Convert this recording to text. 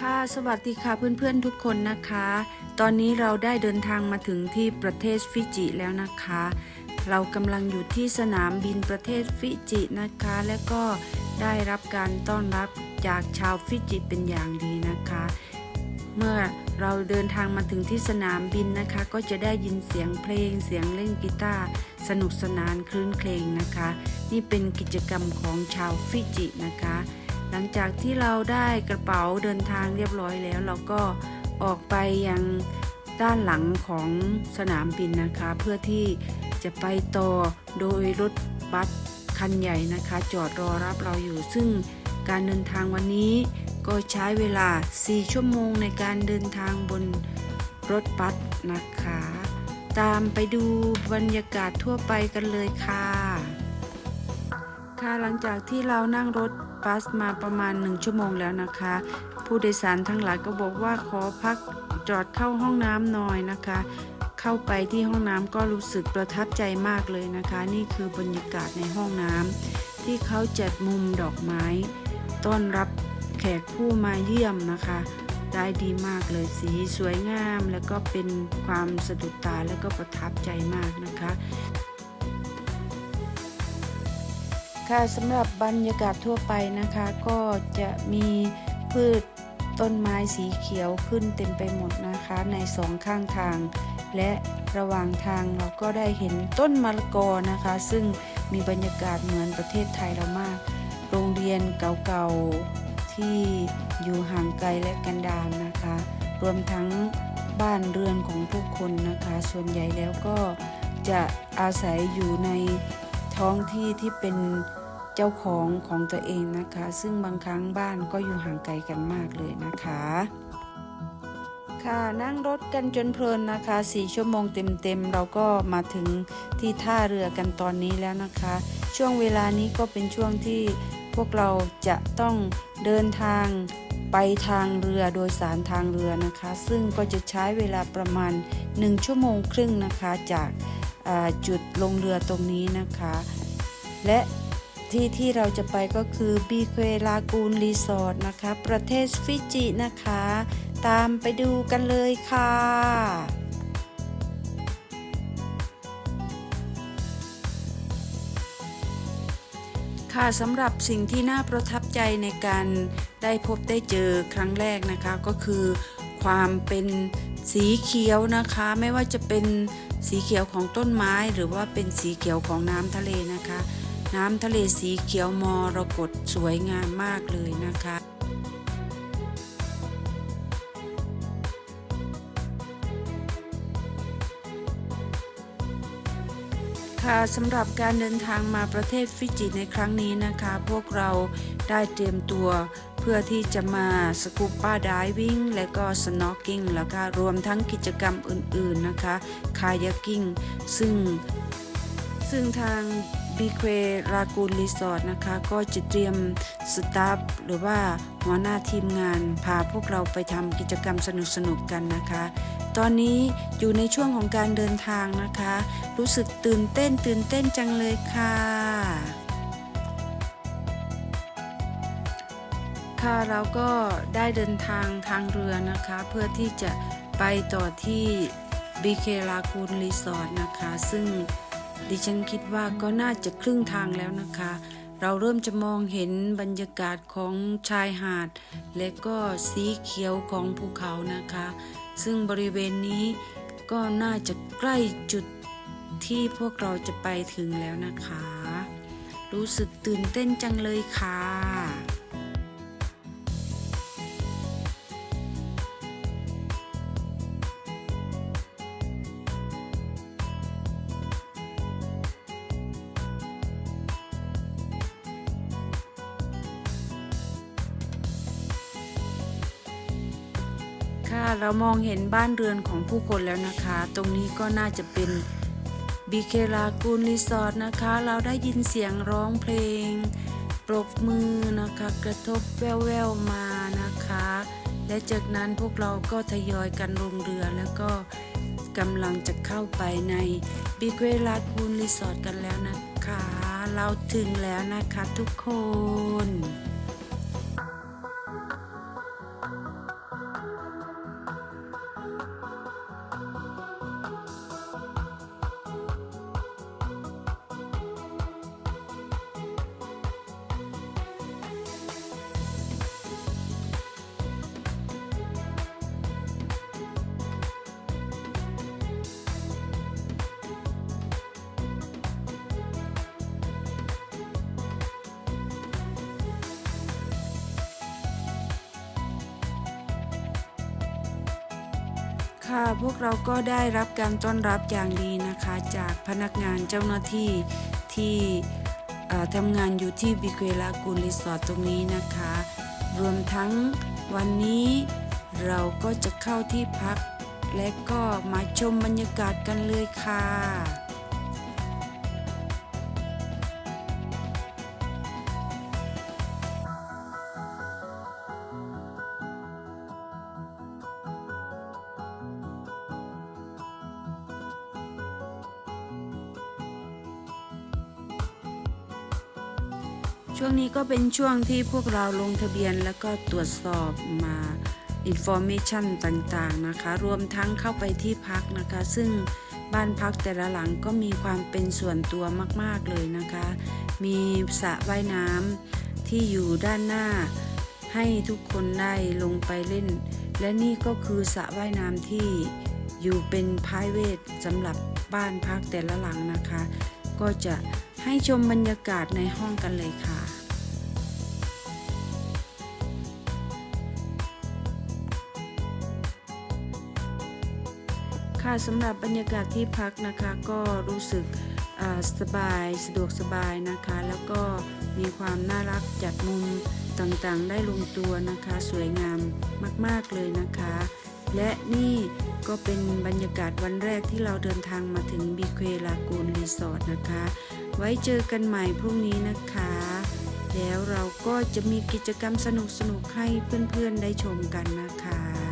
ค่ะสวัสดีค่ะเพื่อนๆทุกคนนะคะ ตอนนี้เราได้เดินทางมาถึงที่ประเทศฟิจิแล้วนะคะ เรากำลังอยู่ที่สนามบินประเทศฟิจินะคะ และก็ได้รับการต้อนรับจากชาวฟิจิเป็นอย่างดีนะคะ เมื่อเราเดินทางมาถึงที่สนามบินนะคะ ก็จะได้ยินเสียงเพลงเสียงเล่นกีตาร์สนุกสนานคลื่นเพลงนะคะ นี่เป็นกิจกรรมของชาวฟิจินะคะ หลังจากที่เราได้กระเป๋าเดินทางเรียบร้อยแล้ว เราก็ออกไปยังด้านหลังของสนามบินนะคะ เพื่อที่จะไปต่อโดยรถบัสคันใหญ่นะคะ จอดรอรับเราอยู่ ซึ่งการเดินทางวันนี้ก็ใช้เวลา 4 ชั่วโมงในการเดินทางบนรถบัสนะคะ ตามไปดูบรรยากาศทั่วไปกันเลยค่ะ ค่ะหลังจากที่เรานั่งรถ บัสมาประมาณ 1 ชั่วโมงแล้วนะคะ ผู้โดยสารทั้งหลายก็บอกว่าขอพักจอดเข้าห้องน้ำหน่อยนะคะ เข้าไปที่ห้องน้ำก็รู้สึกประทับใจมากเลยนะคะ นี่คือบรรยากาศในห้องน้ำที่เขาจัดมุมดอกไม้ ต้อนรับแขกผู้มาเยี่ยมนะคะ ได้ดีมากเลยสีสวยงาม แล้วก็เป็นความสะดุดตาและก็ประทับใจมากนะคะ ค่ะสำหรับบรรยากาศทั่วไปนะคะ ก็จะมีพืชต้นไม้สีเขียวขึ้นเต็มไปหมดนะคะในสองข้างทาง และระหว่างทางเราก็ได้เห็นต้นมะละกอนะคะ ซึ่งมีบรรยากาศเหมือนประเทศไทยเรามาก โรงเรียนเก่าๆที่อยู่ห่างไกลและกันดารนะคะ รวมทั้งบ้านเรือนของผู้คนนะคะ ส่วนใหญ่แล้วก็จะอาศัยอยู่ใน ท้องที่ที่เป็นเจ้าของของตัวเองนะคะ ซึ่งบางครั้งบ้านก็อยู่ห่างไกลกันมากเลยนะคะ ค่ะนั่งรถกันจนเพลินนะคะ4ชั่วโมงเต็มๆเราก็มาถึงที่ท่าเรือกันตอนนี้แล้วนะคะ ช่วงเวลานี้ก็เป็นช่วงที่พวกเราจะต้องเดินทางไปทางเรือโดยสารทางเรือนะคะ ซึ่งก็จะใช้เวลาประมาณ 1 ชั่วโมงครึ่งนะคะจาก จุดลงเรือตรงนี้นะคะ และที่ที่เราจะไปก็คือบีเควลากูนรีสอร์ทนะคะ ประเทศฟิจินะคะ ตามไปดูกันเลยค่ะค่ะสำหรับสิ่งที่น่าประทับใจในการได้พบได้เจอครั้งแรกนะคะ ก็คือความเป็นสีเขียวนะคะ ไม่ว่าจะเป็น สีเขียวของต้นไม้หรือว่าเป็นสีเขียวของน้ำทะเลนะคะ น้ำทะเลสีเขียวมรกตสวยงามมากเลยนะคะค่ะสำหรับการเดินทางมาประเทศฟิจิในครั้งนี้นะคะ พวกเราได้เตรียมตัว พื่อที่จะมาสกูปป้าดิวิ่งและก็สโนว์กิ้งแล้วก็รวมทั้งกิจกรรมอื่นๆนะคะคายักกิ้งซึ่ง ซึ่งทางบีเควรากูลรีสอร์ทนะคะ ก็จะเตรียมสตาฟหรือว่าหัวหน้าทีมงาน พาพวกเราไปทำกิจกรรมสนุกๆกันนะคะ ตอนนี้อยู่ในช่วงของการเดินทางนะคะ รู้สึกตื่นเต้นตื่นเต้นจังเลยค่ะ ค่ะเราก็ได้เดินทางทางเรือนะคะ เพื่อที่จะไปต่อที่บีเคลาคูนรีสอร์ทนะคะ ซึ่งดิฉันคิดว่าก็น่าจะครึ่งทางแล้วนะคะ เราเริ่มจะมองเห็นบรรยากาศของชายหาด และก็สีเขียวของภูเขานะคะ ซึ่งบริเวณนี้ก็น่าจะใกล้จุดที่พวกเราจะไปถึงแล้วนะคะ รู้สึกตื่นเต้นจังเลยค่ะ ค่ะเรามองเห็นบ้านเรือนของผู้คนแล้วนะคะ ตรงนี้ก็น่าจะเป็นบีเคลากูนรีสอร์ทนะคะ เราได้ยินเสียงร้องเพลง ปรบมือนะคะ กระทบแว่วๆมานะคะ และจากนั้นพวกเราก็ทยอยกันลงเรือแล้วก็กำลังจะเข้าไปในบีเควลากูนรีสอร์ทกันแล้วนะคะ เราถึงแล้วนะคะทุกคน ค่ะ พวกเราก็ได้รับการต้อนรับอย่างดีนะคะ จากพนักงานเจ้าหน้าที่ที่ทำงานอยู่ที่บิเกลากูรีสอร์ทตรงนี้นะคะ รวมทั้งวันนี้เราก็จะเข้าที่พัก และก็มาชมบรรยากาศกันเลยค่ะ ช่วงนี้ก็เป็นช่วงที่พวกเราลงทะเบียนแล้วก็ตรวจสอบมาอินโฟ a t ชันต่างๆนะคะ รวมทั้งเข้าไปที่พักนะคะ ซึ่งบ้านพักแต่ละหลังก็มีความเป็นส่วนตัวมากๆเลยนะคะ มีสระว่ายน้ำที่อยู่ด้านหน้า ให้ทุกคนได้ลงไปเล่น และนี่ก็คือสระว่ายน้ำที่อยู่เป็น p r i v a t สำหรับบ้านพักแต่ละหลังนะคะ ก็จะให้ชมบรรยากาศในห้องกันเลยค่ะ ค่ะสำหรับบรรยากาศที่พักนะคะก็รู้สึกสบายสะดวกสบายนะคะ แล้วก็มีความน่ารักจัดมุมต่างๆ ได้ลงตัวนะคะ สวยงามมากๆเลยนะคะ และนี่ก็เป็นบรรยากาศวันแรกที่เราเดินทางมาถึงบีเควลากูนรีสอร์ทนะคะ ไว้เจอกันใหม่พรุ่งนี้นะคะ แล้วเราก็จะมีกิจกรรมสนุกๆให้เพื่อนๆได้ชมกันนะคะ